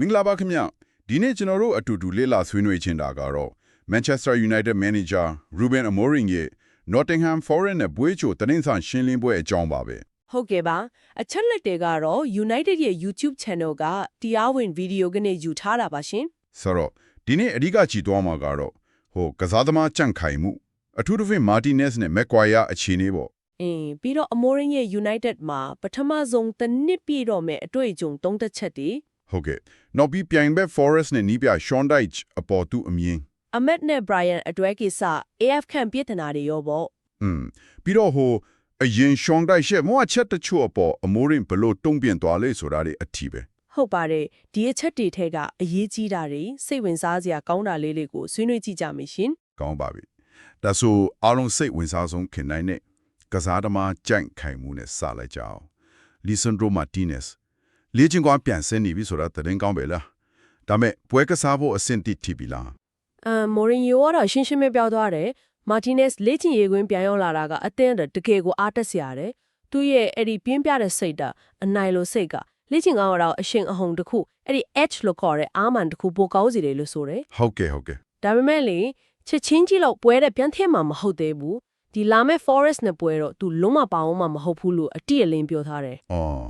မင်္ဂလာပါခင်ဗျဒီနေ့ကျွန်တော်တို့အတူတူလေ့လာဆွေးနွေးချင်တာကတော့ Manchester United Manager Ruben Amorim ရဲ့ Nottingham Forest နဲ့ဘွေးချိုတင်းဆန်ရှင်းလင်းပွဲအကြောင်းပါပဲဟုတ်ကဲ့ပါအချက်လက်တွေကတော့ United ရဲ့ YouTube Channel ကတရားဝင်ဗီဒီယိုကနေယူထားတာပါရှင်ဆိုတော့ဒီနေ့အဓိကကြည်သွားမှာကတော့ဟိုကစားသမားကြန့်ခိုင်မှုအထူးသဖြင့် Martinez နဲ့ Maguire အခြေအနေပေါ့အင်းပြီးတော့ Amorim ရဲ့ United မှာပထမဆုံးတစ်နှစ်ပြည့်တော့မဲ့အတွေ့အကြုံသုံးသက်ချက်တွေ ဟုတ်ကဲ့နောက်ပြီးပြိုင်ဘက် Forest နဲ့နီးပြ Sean Dyche အပေါ်သူအမြင်အမက်နဲ့ Brian အတွဲကိစ္စ AF ခန့်ပြည်ထနာတွေရောပေါ့อืมပြီးတော့ဟိုအရင် Sean Dyche ရဲ့မောအချက်တချို့အပေါ် Amorim ဘယ်လို့တုံ့ပြန်သွားလဲဆိုတာတွေအထီးပဲဟုတ်ပါတယ်ဒီအချက်တွေထဲကအရေးကြီးတာတွေစိတ်ဝင်စားစရာကောင်းတာလေးတွေကိုဆွေးနွေးကြည့်ကြမယ်ရှင်ကောင်းပါပြီဒါဆိုအားလုံးစိတ်ဝင်စားဆုံးခင်နိုင်နဲ့ကစားသမားကြန့်ခိုင်မှုနဲ့စလိုက်ကြအောင် Lisandro Martinez လေ့ကျင့်ကွာပြန်ဆင်းနေပြီဆိုတာသတင်းကောင်းပဲလားဒါမဲ့ပွဲကစားဖို့အဆင့်တိထိပြီလားအမ်မိုရင်ယိုကတော့ရှင်းရှင်းပဲပြောသွားတယ်မာတီနက်စ်လေ့ကျင့်ရေးကွင်းပြန်ရောက်လာတာကအသင်းအတွက်တကယ်ကိုအားတက်စရာတယ်သူ့ရဲ့အဲ့ဒီပြင်းပြတဲ့စိတ်ဓာတ်အနိုင်လိုစိတ်ကလေ့ကျင့်ကောင်းတော့အရှင်အဟုန်တစ်ခုအဲ့ဒီ edge လို့ခေါ်တဲ့အာမန်တစ်ခုပိုကောင်းစီတယ်လို့ဆိုတယ်ဟုတ်ကဲ့ဟုတ်ကဲ့ဒါပေမဲ့လေချက်ချင်းကြီးလို့ပွဲတဲ့ပြန်ထည့်မှာမဟုတ်သေးဘူးဒီလာမဲ့ forest နဲ့ပွဲတော့သူလုံးမပါအောင်မှမဟုတ်ဘူးလို့အတိအလင်းပြောထားတယ်အော်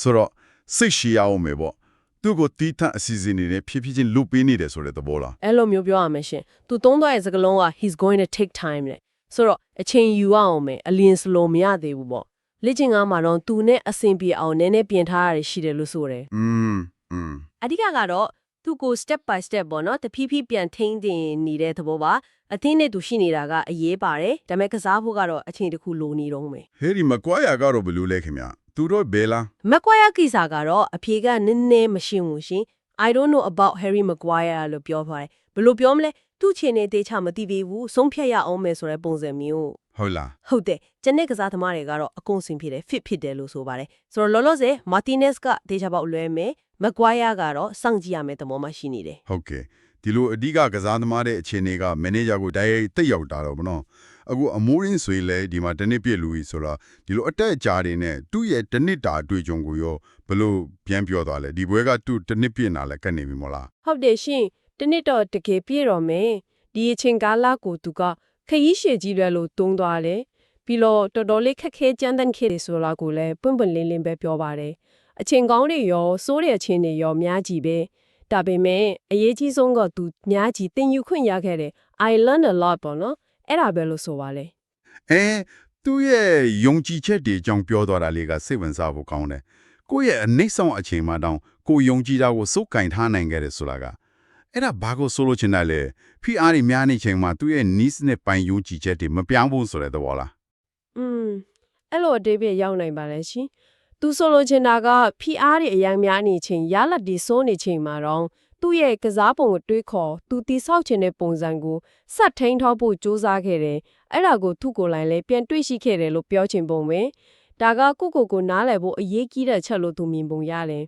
ဆိုတော့ စိတ်ရှိရအောင်မယ်ပေါ့သူ့ကိုတီးထအစီအစဉ်နေနဲ့ဖြည်းဖြည်းချင်းလုပေးနေတယ်ဆိုတဲ့သဘောလား အဲ့လိုမျိုးပြောရမယ်ရှင်သူသုံးသွားတဲ့စကားလုံးက he's going to take time လေဆိုတော့အချိန်ယူရအောင်မယ်အလင်းစလိုမရသေးဘူးပေါ့လေ့ကျင့်ကားမှာတော့သူနဲ့အဆင်ပြေအောင်နည်းနည်းပြင်ထားရတယ်ရှိတယ်လို့ဆိုတယ် อืมอืม အဓိကကတော့သူကို step by step ပေါ့နော်တဖြည်းဖြည်းပြန်ထိန်းတင်နေတဲ့သဘောပါအသင်းနဲ့သူရှိနေတာကအရေးပါတယ်ဒါပေမဲ့ကစားဖို့ကတော့အချိန်တစ်ခုလိုနေတော့မယ် ဟဲဒီမကွာရကတော့ဘယ်လိုလဲခင်ဗျ သူတို့ဘယ်လားမကွာရကိစ္စကတော့အဖြေကနည်းနည်းမရှိဘူးရှင် I don't know about Harry Maguire လို့ပြောပါတယ်ဘယ်လိုပြောမလဲသူ့ချင်နေသေးချမသိသေးဘူးဆုံးဖြတ်ရအောင်မယ်ဆိုတဲ့ပုံစံမျိုးဟုတ်လားဟုတ်တယ်ကျန်တဲ့ကစားသမားတွေကတော့အကုန်စင်ဖြစ်တယ် fit ဖြစ်တယ်လို့ဆိုပါတယ်ဆိုတော့လောလောဆယ် Martinez ကဒေချာပေါက်လွဲမယ် Maguire ကတော့စောင့်ကြည့်ရမယ်သဘောမှရှိနေတယ်ဟုတ်ကဲ့ဒီလိုအဓိကကစားသမားတဲ့အခြေအနေကမန်နေဂျာကိုတိုက်ရိုက်တက်ရောက်တာတော့ဗောနော် အခုအမိုးရင်းဆွေလဲဒီမှာတနစ်ပြည့်လူကြီးဆိုတော့ဒီလိုအတက်အကြတွေနဲ့သူ့ရဲ့တနစ်တာအတွေ့အကြုံကိုရောဘယ်လို့ပြန်ပြောသွားလဲဒီဘွဲကသူ့တနစ်ပြည့်နာလဲကတ်နေပြီမို့လားဟုတ်တယ်ရှင်တနစ်တော့တကယ်ပြည့်တော့မယ်ဒီအချိန်ကာလကိုသူကခရီးရှည်ကြီးတယ်လို့တုံးသွားတယ်ပြီးတော့တော်တော်လေးခက်ခဲကြမ်းတမ်းခဲ့တယ်ဆိုတာကိုလည်းပွင့်ပွင့်လင်းလင်းပဲပြောပါတယ်အချိန်ကောင်းတွေရောစိုးတဲ့အချိန်တွေရောများကြီးပဲဒါပေမဲ့အရေးကြီးဆုံးကသူများကြီးသင်ယူခွင့်ရခဲ့တယ် I learned a lot ပေါ့နော် အဲ့ဒါပဲလို့ဆိုပါလေအဲသူ့ရဲ့ယုံကြည်ချက်တွေအကြောင်းပြောသွားတာလေးကစိတ်ဝင်စားဖို့ကောင်းတယ်ကိုယ့်ရဲ့အနှိမ့်ဆောင်အချိန်မှတောင်ကိုယုံကြည်တာကိုစုပ်ကင်ထားနိုင်ခဲ့တယ်ဆိုတာကအဲ့ဒါဘာကိုဆိုလို့ချင်တယ်လဲဖိအားတွေများနေချိန်မှာသူ့ရဲ့ needs နဲ့ပိုင်ယုံကြည်ချက်တွေမပြောင်းဘူးဆိုတဲ့သဘောလားอืมအဲ့လိုအတေးပြရောက်နိုင်ပါလေရှင်သူဆိုလိုချင်တာက PR တွေအရင်များနေချိန်ရလက်ဒီစိုးနေချိန်မှာတော့ သူ့ရဲ့ကစားပုံကိုတွေးခေါ်သူတိဆောက်ခြင်းတဲ့ပုံစံကိုစက်ထိန်ထောက်ဖို့စူးစမ်းခဲ့တယ်အဲ့ဒါကိုသူ့ကိုယ်တိုင်လည်းပြန်တွေးရှိခဲ့တယ်လို့ပြောချင်ပုံပဲဒါကကိုကိုကိုနားလည်ဖို့အရေးကြီးတဲ့ချက်လို့သူမြင်ပုံရတယ်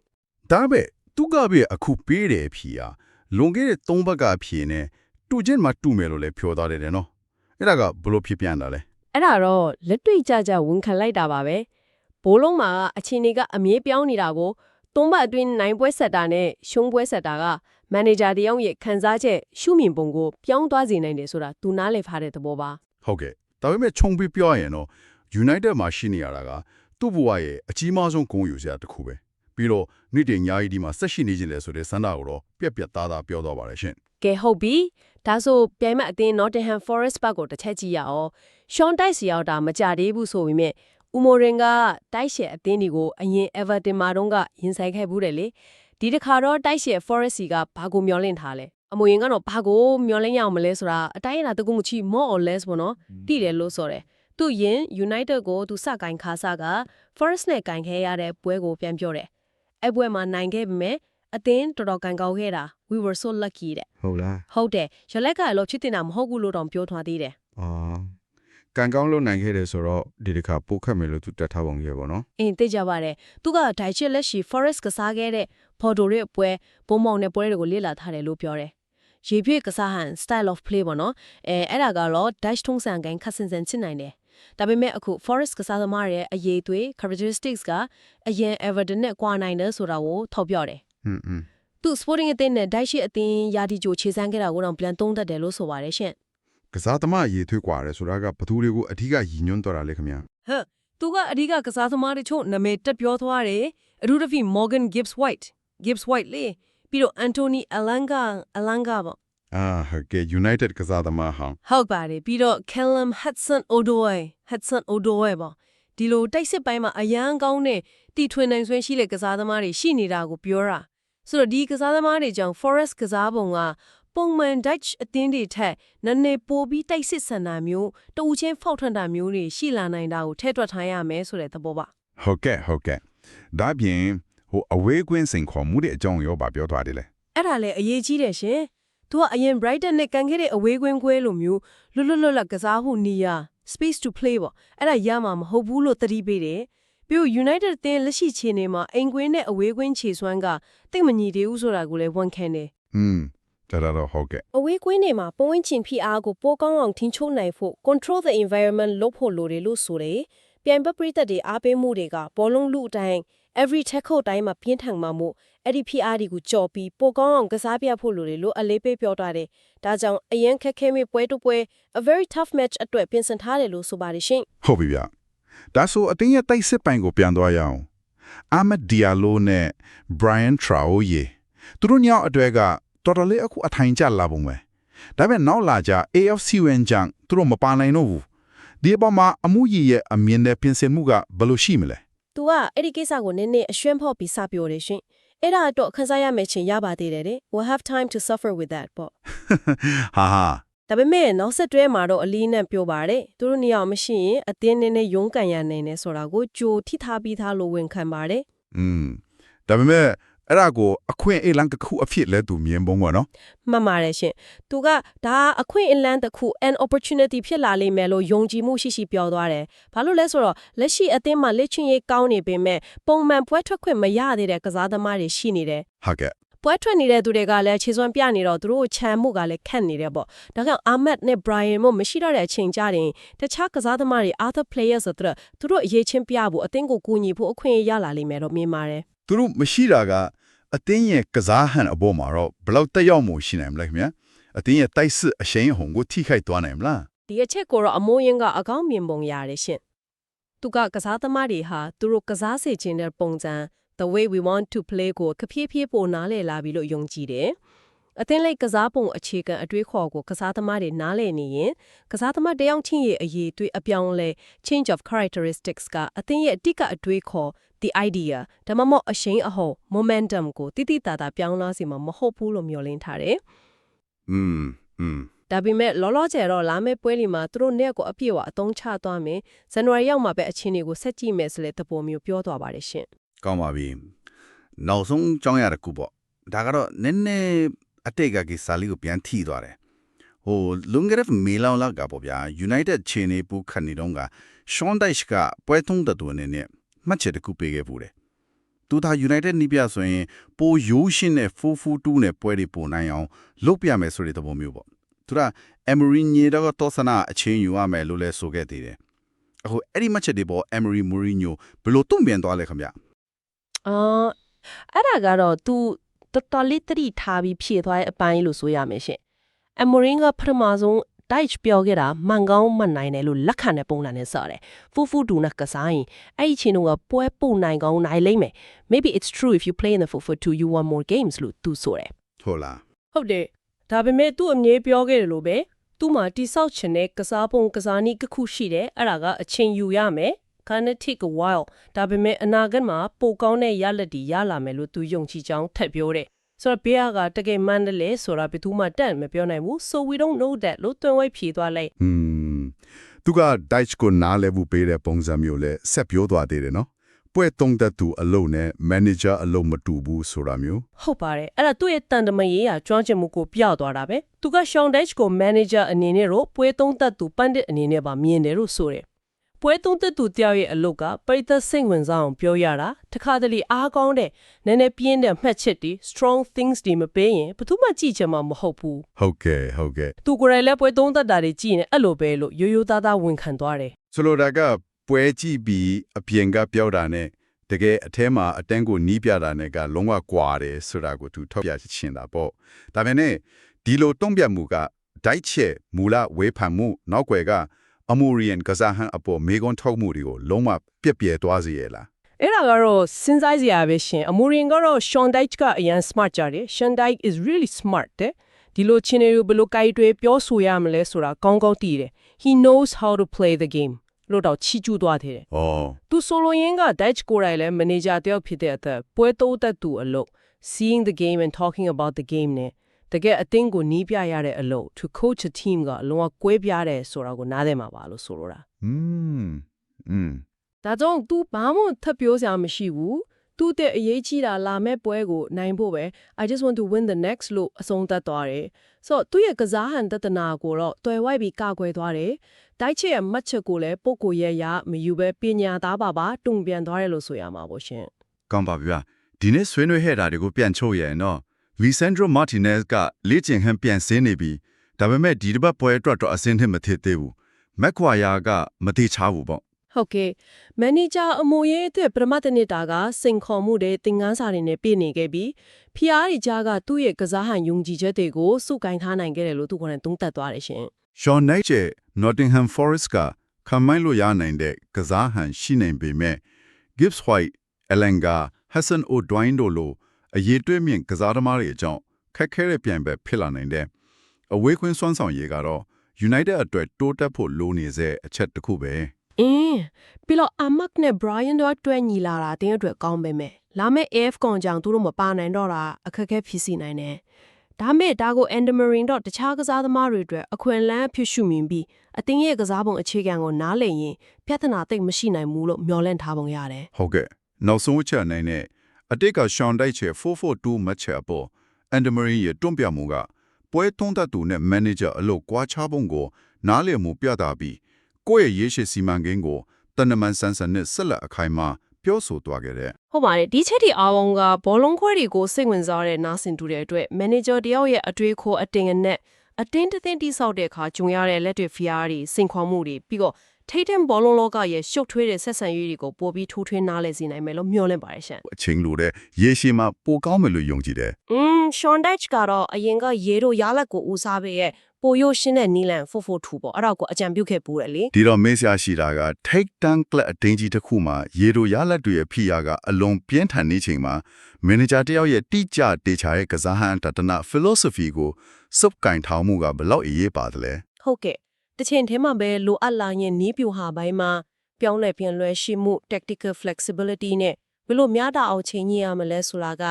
ဒါပဲသူကပဲအခုပေးတယ်ဖြီးอ่ะလွန်ခဲ့တဲ့၃ဘက်ကဖြီးနေတူချင်းမှတူမယ်လို့လည်းပြောသားတယ်တဲ့နော်အဲ့ဒါကဘလို့ဖြစ်ပြန်တာလဲအဲ့ဒါတော့လက်တွေ့ကြကြဝန်ခံလိုက်တာပါပဲဘိုးလုံးမှာအချင်းတွေကအမြဲပြောင်းနေတာကို သုံးဘက်အတွင်းနိုင်ပွဲဆက်တာနဲ့ရှုံးပွဲဆက်တာကမန်နေဂျာတယောက်ရဲ့ခံစားချက်ရှုမြင်ပုံကိုပြောင်းသွားစေနိုင်တယ်ဆိုတာသူနားလည်ဖားတဲ့သဘောပါဟုတ်ကဲ့ဒါပေမဲ့ခြုံပြီးပြောရရင်တော့ United မှာရှိနေရတာကသူ့ဘဝရဲ့အကြီးမားဆုံးဂုဏ်ယူစရာတစ်ခုပဲပြီးတော့နေ့တင်ညာကြီးဒီမှာဆက်ရှိနေခြင်းလဲဆိုတဲ့စန္ဒကိုတော့ပြက်ပြက်သားသားပြောသွားပါတယ်ရှင်ကဲဟုတ်ပြီဒါဆိုပြိုင်မအသင်း Nottingham Forest ဘက်ကိုတစ်ချက်ကြည့်ရအောင်ရှွန်တိုက်စီရောက်တာမကြသေးဘူးဆိုပေမဲ့ ဦးမိုရင်ကတိုက်ရှယ်အသင်းဒီကိုအရင် Everton မှာတုန်းကရင်ဆိုင်ခဲ့ဘူးတယ်လေဒီတစ်ခါတော့တိုက်ရှယ် Forest စီကဘာကိုမျောလင့်ထားလဲအမွေရင်ကတော့ဘာကိုမျောလင့်ရအောင်မလဲဆိုတာအတိုင်းအတာတကူမချီ more or less ပေါ့နော်တိတယ်လို့ဆိုတယ်သူရင် United ကိုသူစကင်ခါစားက Forest နဲ့ကင်ခဲရတဲ့ပွဲကိုပြန်ပြောတယ်အဲ့ပွဲမှာနိုင်ခဲ့ပေမဲ့အသင်းတော်တော်ကန်ကောက်ခဲ့တာ we were so lucky တဲ့ဟုတ်လားဟုတ်တယ်ရလက်ကအလို့ချစ်တင်တာမဟုတ်ဘူးလို့တောင်ပြောထားသေးတယ်အော် ကန်ကောင်းလုံနိုင်ခဲ့တယ်ဆိုတော့ဒီတစ်ခါပို့ခတ်မယ်လို့သူတက်ထားပုံကြီးပေါ့နော်အင်းသိကြပါတယ်သူကဒိုင်ချစ်လက်ရှိ forest ကစားခဲ့တဲ့ဖော်တိုရဲ့ပွဲဘုံမောင်တဲ့ပွဲတွေကိုလေ့လာထားတယ်လို့ပြောတယ်ရေပြည့်ကစားဟန် style of play ပေါ့နော်အဲအဲ့ဒါကတော့ dash ထုံးစံကန်ခက်စင်စင်ချစ်နိုင်တယ်ဒါပေမဲ့အခု forest ကစားသမားရဲ့အရေးသွေး characteristics ကအရင် everton နဲ့ကွာနိုင်တယ်ဆိုတာကိုထောက်ပြတယ်ဟွန်းဟွန်းသူ sporting အသင်းနဲ့ dash ရှိအသင်းယာတီဂျိုခြေစမ်းခဲ့တာကိုတော့ပြန်သုံးတတ်တယ်လို့ဆိုပါတယ်ရှင် ကစားသမားအရေးထွေးกว่าတယ်ဆိုတာကဘသူတွေကိုအထူးကရည်ညွှန်းတော်တာလေခင်ဗျာ ဟမ်သူကအဓိကကစားသမားတွေချို့နာမည်တက်ပြောသွားတယ်အထူးသဖြင့် Morgan Gibbs White Gibbs White လေပြီးတော့ Anthony Alanga Alanga ပေါ့ အာဟုတ်ကဲ့ United ကစားသမားဟောင်း ဟုတ်ပါတယ်ပြီးတော့ Callum Hudson Odoi Hudson Odoi ပေါ့ဒီလိုတိုက်စစ်ပိုင်းမှာအရန်ကောင်းတဲ့တီထွင်နိုင်စွမ်းရှိတဲ့ကစားသမားတွေရှိနေတာကိုပြောတာဆိုတော့ဒီကစားသမားတွေကြောင့် Forest ကစားပုံက ပုံမှန် Dutch အသင်းတွေထက်နည်းနည်းပိုပြီးတိုက်စစ်ဆန်တာမျိုးတဦးချင်းဖောက်ထွန်းတာမျိုးတွေရှိလာနိုင်တာကိုထည့်တွက်ထားရမယ်ဆိုတဲ့သဘောပါ ဟုတ်ကဲ့ဟုတ်ကဲ့ဒါပြင်ဟိုအဝေးကွင်းစိန်ခေါ်မှုတဲ့အကြောင်းရောဗာပြောသွားတယ်လေ အဲ့ဒါလည်းအရေးကြီးတယ်ရှင်။ तू ကအရင် Brighton နဲ့ကန်ခဲ့တဲ့အဝေးကွင်းခွဲလိုမျိုးလွတ်လွတ်လပ်လပ်ကစားဖို့နေရာ space to play ပေါ့အဲ့ဒါရမှာမဟုတ်ဘူးလို့သတိပေးတယ်။ပြီးတော့ United အသင်းလက်ရှိခြေနေမှာအိမ်ကွင်းနဲ့အဝေးကွင်းခြေစွမ်းကတိတ်မညီသေးဘူးဆိုတာကိုလည်းဝန်ခံတယ် อืม ဒါတော့ဟုတ်ကဲ့။အဝေးကွင်းတွေမှာပုံဝင်ချင်ဖိအားကိုပိုကောင်းအောင်ထိန်းချုပ်နိုင်ဖို့ control the environment လုပ်ဖို့လိုတယ်လို့ဆိုတယ်။ပြန်ပပရိသတ်တွေအားပေးမှုတွေကဘောလုံးလူအတိုင်း every tackle တိုင်းမှာပြင်းထန်မှာမို့အဲ့ဒီဖိအားတွေကိုကြော်ပြီးပိုကောင်းအောင်ကစားပြဖို့လိုတယ်လို့အလေးပေးပြောထားတယ်။ဒါကြောင့်အရင်ခက်ခဲမဲ့ပွဲတစ်ပွဲ a very tough match အတွက်ပြင်ဆင်ထားတယ်လို့ဆိုပါတယ်ရှင်ဟုတ်ပြီဗျဒါဆိုအတင်းရဲ့တိုက်စစ်ပိုင်ကိုပြန်သွားရအောင်အာမက်ဒီယာလိုနဲ့ Brian Traore သူတို့ညောင်အတွဲက တော်တော်လေးအခုအထိုင်ကျလာပုံပဲဒါပေမဲ့နောက်လာကြ AFC ဝင်ကြသူတို့မပါနိုင်တော့ဘူးဒီအပေါ်မှာအမှုကြီးရဲ့အမြင်နဲ့ပြင်ဆင်မှုကဘယ်လိုရှိမလဲ ။ तू ကအဲ့ဒီကိစ္စကိုနည်းနည်းအရွှင်းဖောက်ပြီးစပြောတယ်ရှင်။အဲ့ဒါတော့ခန်းစားရမယ့်ချိန်ရပါသေးတယ်တဲ့။ We'll have time to suffer with that ပေါ့။ ဟာဟာ ဒါပေမဲ့နောက်ဆက်တွဲမှာတော့အလီနဲ့ပြောပါတယ်သူတို့နေရာမရှိရင်အတင်းနဲ့နဲ့ရုန်းကန်ရနိုင်တယ်ဆိုတာကိုကြိုထိထားပြီးသားလို့ဝန်ခံပါတယ် อืมဒါပေမဲ့ အဲ့ဒါကိုအခွင့်အလန်းတစ်ခုအဖြစ်လဲသူမြင်ပုံပေါ့နော်မှတ်ပါတယ်ရှင်သူကဒါအခွင့်အလန်းတစ်ခု an opportunity ဖြစ်လာလိမ့်မယ်လို့ယုံကြည်မှုရှိရှိပြောသွားတယ်ဘာလို့လဲဆိုတော့လက်ရှိအသင်းမှာလက်ချင်းရေးကောင်းနေပေမဲ့ပုံမှန်ပွဲထွက်ခွင့်မရသေးတဲ့ကစားသမားတွေရှိနေတယ်ဟုတ်ကဲ့ပွဲထွက်နေတဲ့သူတွေကလည်းခြေစွမ်းပြနေတော့သူတို့ချမ်းမှုကလည်းခက်နေတယ်ပေါ့။ဒါကြောင့်အာမတ်နဲ့ Brian မို့မရှိတော့တဲ့အချိန်ကြရင်တခြားကစားသမားတွေ other players ဆိုတော့သူတို့အရေးချင်းပြဖို့အသင်းကိုကူညီဖို့အခွင့်အရေးရလာလိမ့်မယ်တော့မြင်ပါတယ်သူတို့မရှိတာက အတင်းရဲ့ကစားဟန်အပေါ်မှာတော့ဘယ်လောက်တက်ရောက်မှုရှိနိုင်မလဲခင်ဗျာအတင်းရဲ့တိုက်စစ်အရှိန်အဟုန်ကိုထိခိုက်သွားနိုင်မလား။ဒီအချက်ကိုတော့အမိုးရင်ကအကောင်းမြင်ပုံရတယ်ရှင်။သူကကစားသမားတွေဟာသူတို့ကစားစေခြင်းတဲ့ပုံစံ the way we want to play ကိုကဖြည်းဖြည်းပိုနားလည်လာပြီလို့ယုံကြည်တယ်။ အသင်းလိုက်ကစားပုံအခြေခံအတွေးခေါ်ကိုကစားသမားတွေနားလည်နေရင်ကစားသမားတယောက်ချင်းရဲ့အရေးတွေးအပြောင်းလဲ change of characteristics ကအသင်းရဲ့အတိတ်ကအတွေးခေါ် the idea ဒါမှမဟုတ်အရှိန်အဟုန် momentum ကိုတိတိတသာပြောင်းလဲစေမှာမဟုတ်ဘူးလို့မျှော်လင့်ထားတယ်။ mm mm ဒါပေမဲ့လောလောဆယ်တော့လာမယ့်ပွဲလီမှာသူတို့နဲ့ကိုအပြည့်အဝအသုံးချသွားမယ်။ဇန်နဝါရီရောက်မှာပဲအချင်းတွေကိုဆက်ကြည့်မယ်ဆိုတဲ့သဘောမျိုးပြောသွားပါတယ်ရှင်။ကောင်းပါပြီ။နောက်ဆုံးကြောင်းရတဲ့ခုပေါ့။ဒါကတော့နည်းနည်း အတိတ်ကကိစ္စလေးကိုပြန်ထိသွားတယ်ဟိုလွန်ခဲ့တဲ့မေလောင်လကပေါ့ဗျာ United ခြေနေပူခတ်နေတော့က Sean Dyche ကပွဲထုံးတဲ့သူအနေနဲ့မှတ်ချက်တစ်ခုပေးခဲ့ပူတယ်သူသာ United နီးပြဆိုရင်ပိုရိုးရှင်းတဲ့442နဲ့ပွဲတွေပိုနိုင်အောင်လုပ်ပြမယ်ဆိုတဲ့သဘောမျိုးပေါ့သူက Emery ညတော့တော့ဆနာအချင်းယူရမယ်လို့လဲဆိုခဲ့သေးတယ်အခုအဲ့ဒီမှတ်ချက်တွေပေါ့ Emery Mourinho ဘယ်လိုတုံ့ပြန်သွားလဲခင်ဗျ။အာအဲ့ဒါကတော့ तू တော်တော်လေးတတိထားပြီးဖြည့်သွားတဲ့အပိုင်းလို့ဆိုရမယ်ရှင်။အမိုရင်ကပထမဆုံး Dyche ပြောခဲ့တာမှန်ကောင်းမှန်နိုင်တယ်လို့လက်ခံတဲ့ပုံစံနဲ့ဆော်တယ်။ဖူဖူဒူနဲ့ကစားရင်အဲ့ဒီချင်းတော့ပွဲပို့နိုင်ကောင်းနိုင်လိမ့်မယ်။ Maybe it's true if you play in the 442 you want more games လို့ तू ဆိုတယ်ဟုတ်လားဟုတ်တယ်ဒါပေမဲ့သူ့အမြဲပြောခဲ့တယ်လို့ပဲသူ့မှာတိဆောက်ချင်တဲ့ကစားပုံကစားနည်းတစ်ခုရှိတယ်အဲ့ဒါကအချိန်ယူရမယ် gonna take a while ဒါပေမဲ့အနာဂတ်မှာပိုကောင်းတဲ့ရလဒ်တွေရလာမယ်လို့သူယုံကြည်ကြောင်းထပ်ပြောတယ်ဆိုတော့ဘေးကတကယ်မှန်တယ်လေဆိုတာဘယ်သူမှတတ်မပြောနိုင်ဘူး so we don't know that လို့တွင်ဝိုက်ဖြေသွားလိုက်ဟွန်းသူက Dutch ကိုနားလည်မှုပေးတဲ့ပုံစံမျိုးလဲဆက်ပြောသွားသေးတယ်နော်ပွဲတုံးတဲ့သူအလုံးနဲ့ manager အလုံးမတူဘူးဆိုတာမျိုးဟုတ်ပါတယ်အဲ့ဒါသူ့ရဲ့တန်တမရေးရာကျွမ်းကျင်မှုကိုပြသွားတာပဲသူက Sean Dyche ကို manager အနေနဲ့တော့ပွဲသုံးသက်သူပန်းတစ်အနေနဲ့ပါမြင်တယ်လို့ဆိုတယ် ပွဲသုံးသက်သူတယောက်ရဲ့အလုပ်ကပရိသတ်စိတ်ဝင်စားအောင်ပြောရတာတခါတလေအားကောင်းတဲ့နည်းနည်းပြင်းတဲ့မှတ်ချက်တွေ strong things တွေမပေးရင်ဘယ်သူမှကြည့်ချင်မှာမဟုတ်ဘူးဟုတ်ကဲ့ဟုတ်ကဲ့သူကိုယ်တိုင်လည်းပွဲသုံးသက်တာတွေကြည့်ရင်အဲ့လိုပဲလို့ရိုးရိုးသားသားဝန်ခံသွားတယ်ဆိုလိုတာကပွဲကြည့်ပြီးအပြင်ကပြောတာနဲ့တတကယ်အထဲမှာအတန်းကိုနီးပြတာနဲ့ကလုံးဝကွာတယ်ဆိုတာကိုသူထောက်ပြချင်တာပေါ့ဒါပေမဲ့ဒီလိုတုံ့ပြန်မှုကဒိုက်ချက်မူလဝေဖန်မှုနောက်ွယ်က အမိုရီယန်ကစားဟန်အပေါ်မေကွန်ထုတ်မှုတွေကိုလုံးဝပြက်ပြဲသွားစေရလားအဲ့ဒါကတော့စဉ်းစားစရာပဲရှင်အမူရင်ကတော့ Sean Dyche ကအရန် smart ကြတယ် Sean Dyche is really smart တဲ့ဒီလိုချင်းတွေကိုဘယ်လိုကိုက်တွေပြောဆိုရမလဲဆိုတာကောင်းကောင်းသိတယ် he knows how to play the game လို့တော့ချီကျူးသွားတယ်။အော်သူဆိုလိုရင်းက Dyche ကိုယ်တိုင်လည်းမန်နေဂျာတယောက်ဖြစ်တဲ့အသက်ပွဲတိုးသက်သူအလုပ် seeing the game and talking about the game နဲ့ တကယ်အသင်းကိုနီးပြရတဲ့အလုပ် to coach a team ကအလုံးဝကွဲပြားတယ်ဆိုတာကိုနားထဲမှာပါလို့ဆိုလိုတာ อืมอืม ဒါကြောင့် तू ဘာမှထပ်ပြောစရာမရှိဘူး။ तू တဲ့အရေးကြီးတာလာမဲ့ပွဲကိုနိုင်ဖို့ပဲ I just want to win the next လို့အဆုံးသတ်သွားတယ်။ဆိုတော့သူ့ရဲ့ကစားဟန်တဒနာကိုတော့တွယ်ဝိုက်ပြီးကကွယ်သွားတယ်။တိုက်ချက်ရဲ့မှတ်ချက်ကိုလည်းပုံကိုရဲ့ရမယူပဲပညာသားပါပါတုံပြန်သွားတယ်လို့ဆိုရမှာပေါ့ရှင် ကောင်းပါပြီ။ဒီနေ့ဆွေးနွေးခဲ့တာတွေကိုပြန်ချုပ်ရရင်တော့ Lisandro Martinez ကလေ့ကျင့်ဟန်ပြန်ဆင်းနေပြီ။ဒါပေမဲ့ဒီတစ်ပတ်ပွဲအတွက်တော့အဆင်သင့်မဖြစ်သေးဘူး။ McQuarrie ကမတိချဘူးပေါ့။ဟုတ်ကဲ့။မန်နေဂျာအမိုရဲ့အတွက်ပရမတ်တနစ်တာကစိန်ခေါ်မှုတွေသင်ငန်းစာတွေနဲ့ပြည့်နေခဲ့ပြီးဖီအားရီဂျာကသူ့ရဲ့ကစားဟန်ယုံကြည်ချက်တွေကိုစုကင်ထားနိုင်ခဲ့တယ်လို့သူကလည်းသုံးသပ်သွားတယ်ရှင်။ Sean Knight ရဲ့ Nottingham Forest ကခံမိုင်းလို့ရနိုင်တဲ့ကစားဟန်ရှိနိုင်ပေမဲ့ Gibbs White, Elanga, Hassan O'Doin တို့လို အရေးတွဲမြင့်ကစားသမားတွေအကြောင်းခက်ခဲတဲ့ပြိုင်ပွဲဖြစ်လာနိုင်တဲ့အဝေးခွင်းစွမ်းဆောင်ရေးကတော့ United အတွက်တိုးတက်ဖို့လိုနေစေအချက်တစ်ခုပဲအင်းပြီးတော့အမတ်နဲ့ Brian တို့အတွက်ညီလာတာတင်းအတွက်ကောင်းပေမဲ့လာမယ့် AF ကောင်ကြောင့်သူတို့မပါနိုင်တော့တာအခက်အခဲဖြစ်စီနိုင်တယ်။ဒါမဲ့ဒါကို Endermarin တော့တခြားကစားသမားတွေအတွက်အခွင့်အလမ်းအဖြစ်ရှုမြင်ပြီးအတင်းရဲ့ကစားပုံအခြေခံကိုနားလည်ရင်ပြဿနာသိပ်မရှိနိုင်ဘူးလို့မျှော်လင့်ထားပုံရတယ်ဟုတ်ကဲ့နောက်ဆုံးအချက်အနေနဲ့ အတိတ်က Sean Dyche ရဲ့442 match အပေါ် Andemary ရဲ့တွန့်ပြမှုကပွဲသွန်းတတ်သူနဲ့ manager အလုပ်ကွာခြားပုံကို နားလည်မှုပြတာပြီးကိုယ့်ရဲ့ရေးရှိစီမံကိန်းကိုတဏ္ဍမန်ဆန်းဆန်းနဲ့ဆက်လက်အခိုင်အမာပြောဆိုသွားခဲ့တဲ့။ဟုတ်ပါတယ်ဒီချက်ဒီအားလုံးကဘောလုံးခွဲတွေကိုစိတ်ဝင်စားတဲ့နားဆင်တူတဲ့အတွက် manager တယောက်ရဲ့အတွေ့အခေါ်အတင်အနက်အတင်းတတင်းတိဆောက်တဲ့အခါဂျုံရတဲ့လက်တွေဖျားတွေစင်ခေါ်မှုတွေပြီးတော့ ထိတ်တန့်ဘောလုံးလောကရဲ့ရှုပ်ထွေးတဲ့ဆက်ဆံရေးတွေကိုပိုပြီးထိုးထွင်းနားလည်စေနိုင်မယ်လို့မျှော်လင့်ပါတယ်ရှင်အချိန်လိုတဲ့ရေရှည်မှာပိုကောင်းမယ်လို့ယုံကြည်တယ်။อืม Sean Dyche ကတော့အရင်ကရေတို့ရလက်ကိုဦးစားပေးရဲ့ပိုရိုရှင်းတဲ့နီလန်442ပေါ့အဲ့ဒါကိုအကြံပြုခဲ့ပူးတယ်လေဒီတော့မင်းဆရာရှိတာက take down club အတင်းကြီးတစ်ခုမှာရေတို့ရလက်တွေရဲ့ဖိအားကအလွန်ပြင်းထန်နေချိန်မှာ manager တယောက်ရဲ့တိကျတေချာရဲ့ကစားဟန်တတနာ philosophy ကိုစုပ်ကင်ထောင်မှုကဘယ်လောက်အရေးပါတယ်လဲ။ဟုတ်ကဲ့။ တစ်ချိန်တည်းမှာပဲလိုအပ်လာရင်နီးပြူဟာပိုင်းမှာပြောင်းလဲပြန်လွှဲရှိမှု tactical flexibility နဲ့ဘယ်လိုများတာအောင်ချိန်ညှိရမလဲဆိုတာက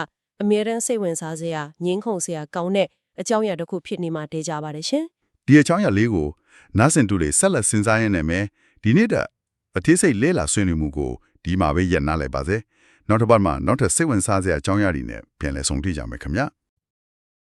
အမြဲတမ်းစိတ်ဝင်စားစရာငင်းခုန်စရာကောင်းတဲ့အကြောင်းအရာတစ်ခုဖြစ်နေမှတေးကြပါတယ်ရှင်။ဒီအချောင်းရလေးကိုနားဆင်တူတွေဆက်လက်စဉ်းစားရင်းနဲ့မယ်ဒီနေ့တဲ့အသေးစိတ်လဲလာဆွေးနွေးမှုကိုဒီမှာပဲရပ်နားလိုက်ပါစေနောက်တစ်ပတ်မှာနောက်ထပ်စိတ်ဝင်စားစရာအကြောင်းအရာတွေနဲ့ပြန်လည်ဆုံတွေ့ကြမယ်ခင်ဗျာ